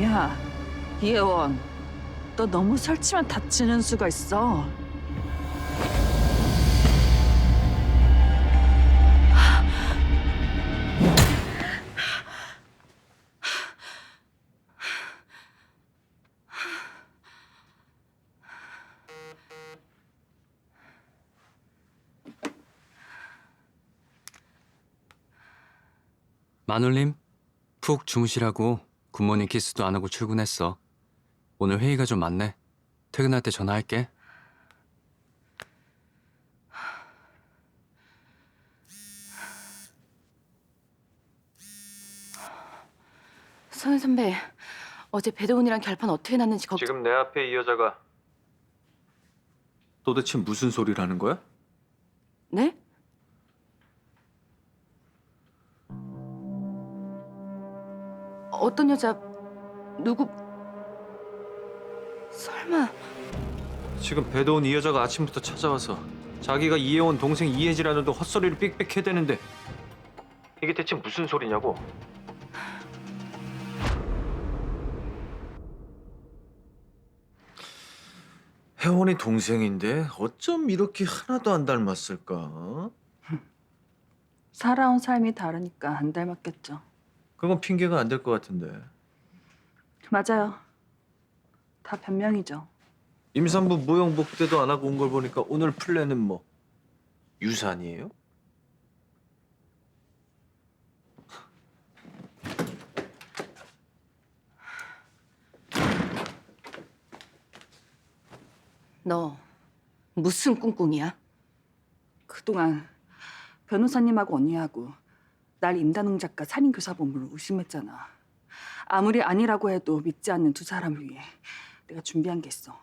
야, 이혜원, 너 너무 설치면 다치는 수가 있어. 마눌님, 푹 주무시라고 굿모닝 키스도 안 하고 출근했어. 오늘 회의가 좀 많네. 퇴근할 때 전화할게. 서현 선배, 어제 배도훈이랑 결판 어떻게 났는지 걱정. 지금 내 앞에 이 여자가 도대체 무슨 소리를 는 거야? 네? 어떤 여자 누구? 설마 지금 배도온 이 여자가 아침부터 찾아와서 자기가 이혜원 동생 이혜지라는 둥 헛소리를 삑삑 해대는데 이게 대체 무슨 소리냐고? 혜원이 동생인데 어쩜 이렇게 하나도 안 닮았을까? 살아온 삶이 다르니까 안 닮았겠죠. 그건 핑계가 안 될 것 같은데 맞아요. 다 변명이죠. 임산부 무용복 때도 안 하고 온 걸 보니까 오늘 플랜은 뭐 유산이에요? 너 무슨 꿍꿍이야? 그동안 변호사님하고 언니하고 날 임단웅 작가 살인교사범으로 의심했잖아. 아무리 아니라고 해도 믿지 않는 두 사람을 위해 내가 준비한 게 있어.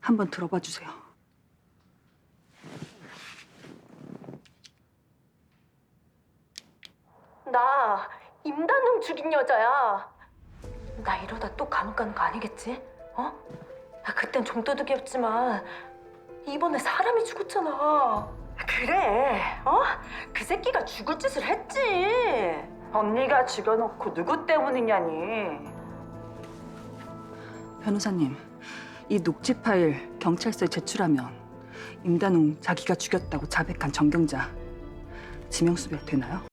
한번 들어봐 주세요. 나 임단웅 죽인 여자야. 나 이러다 또 감옥 가는 거 아니겠지? 어? 나 그땐 좀도둑이었지만 이번에 사람이 죽었잖아. 그래, 어? 그 새끼가 죽을 짓을 했지. 언니가 죽여놓고 누구 때문이냐니. 변호사님, 이 녹취 파일 경찰서에 제출하면 임단웅 자기가 죽였다고 자백한 정경자 지명수배 되나요?